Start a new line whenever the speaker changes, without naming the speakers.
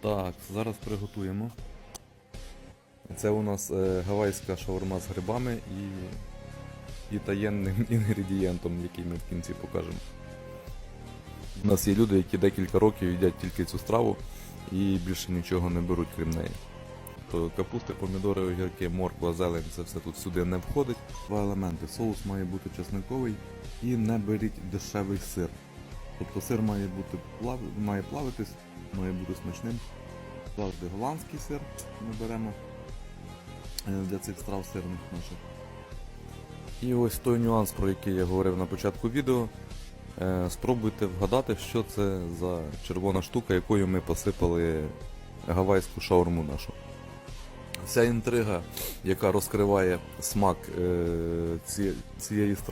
Так, зараз приготуємо. Це у нас е, гавайська шаурма з грибами і, і таємним інгредієнтом, який ми в кінці покажемо. У нас є люди, які декілька років їдять тільки цю страву і більше нічого не беруть, крім неї. То капусти, помідори, огірки, морква, зелень це все тут сюди не входить. Два елементи. Соус має бути чесниковий і не беріть дешевий сир. Тобто сир має бути має плавитись, має бути смачним. Завжди голландський сир ми беремо е, для цих страв сирних наших. І ось той нюанс, про який я говорив на початку відео. Е, Спробуйте вгадати, що це за червона штука, якою ми посипали гавайську шаурму нашу. Вся інтрига, яка розкриває смак е, ці- цієї страви.